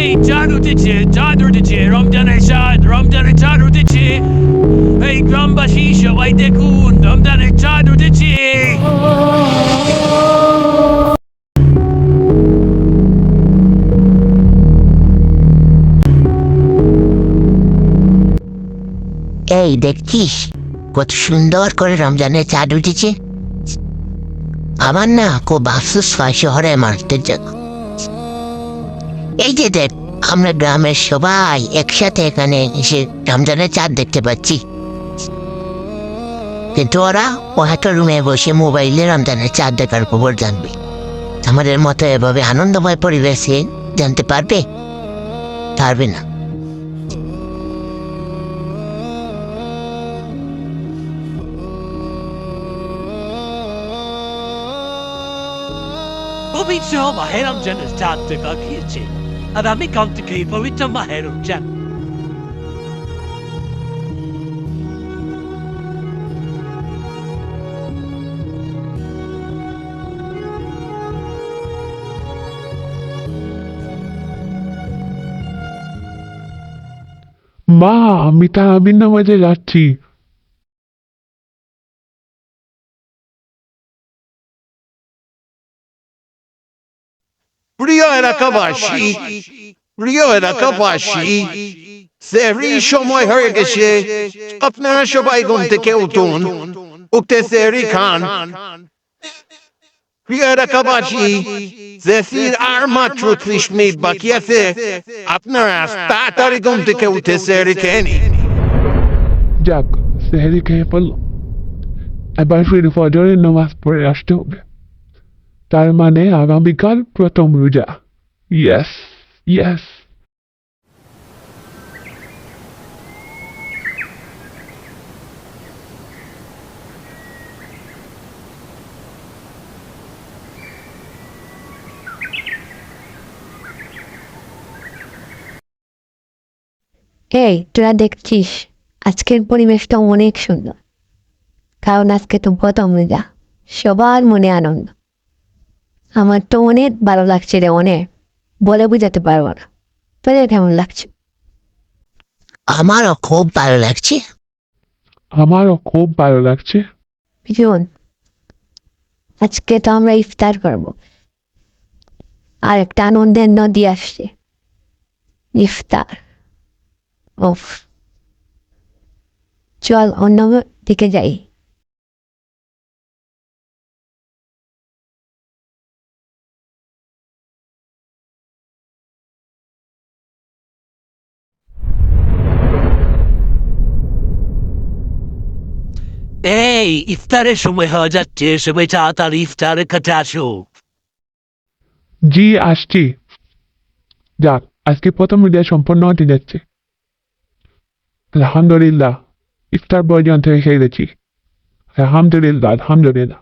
এই চাঁদ উঠেছে চাঁদ উঠেছে রমজানের চাঁদ রমজানের চাঁদ উঠেছে এই গ্রামবাসী সবাই দেখুন রমজানের চাঁদ উঠেছে এই দেখছিস কত সুন্দর করে রমজানের চাঁদ উঠেছে আমার না খুব আফসোস হয় শহরে মানুষদের জন্য এই যে দেখ, আমরা গ্রামের সবাই একসাথে এখানে এসে রমজানের চাঁদ দেখতে পাচ্ছি। কিন্তু ওরা ও একটা রুমে বসে মোবাইলে রমজানের চাঁদ দেখার খবর জানবে। আমাদের মতো এভাবে আনন্দময় পরিবেশে জানতে পারবে? পারবে না। পবিত্র মাহের রমজানের চাঁদ দেখা গিয়েছে আর আমি কাল থেকে পবিত্র মাহের রমজান মা আমি তারাবির নামাজে যাচ্ছি। প্রিয় এলাকাবাসী প্রিয় এলাকাবাসী সেহরি সময় হয়ে গেছে। আপনারা সবাই ঘুম থেকে উঠুন। উঠতে সেহরি খান। প্রিয় এলাকাবাসী জেসির আর মাত্র ত্রিশ মিনিট বাকি আছে। আপনারা তাড়াতাড়ি ঘুম থেকে উঠে সেহরি খেয়ে নিন। যাক সেহেরি খেয়ে পড়ল। এবার ফির ফজরের নামাজ পড়ে আসতে হবে। তার মানে আগামীকাল প্রথম রোজা। ইয়েস ইয়েস এই তোরা দেখছিস আজকের পরিবেশটা অনেক সুন্দর। কারণ আজকে তো প্রথম রোজা সবার মনে আনন্দ। আমার তো অনেক ভালো লাগছে রে অনেক। বলে বুঝাতে পারব না। তোদের কেমন লাগছে? আমারও খুব ভালো লাগছে। আমারও খুব ভালো লাগছে। ভীষণ। আজকে তো আমরা ইফতার করব। আর একটা আনন্দের নদী আসছে। ইফতার। ওফ চল অন্য দিকে যাই। এই ইফতারের সময় হয়ে যাচ্ছে, সবাই তাড়াতাড়ি ইফতারের কাছে আসো। জি, আসছি। যাক, আজকে প্রথম রিডিয়া সম্পন্ন হতে যাচ্ছে। আলহামদুলিল্লাহ, ইফতার পর্যন্ত এসে গেছি। আলহামদুলিল্লাহ আলহামদুলিল্লাহ।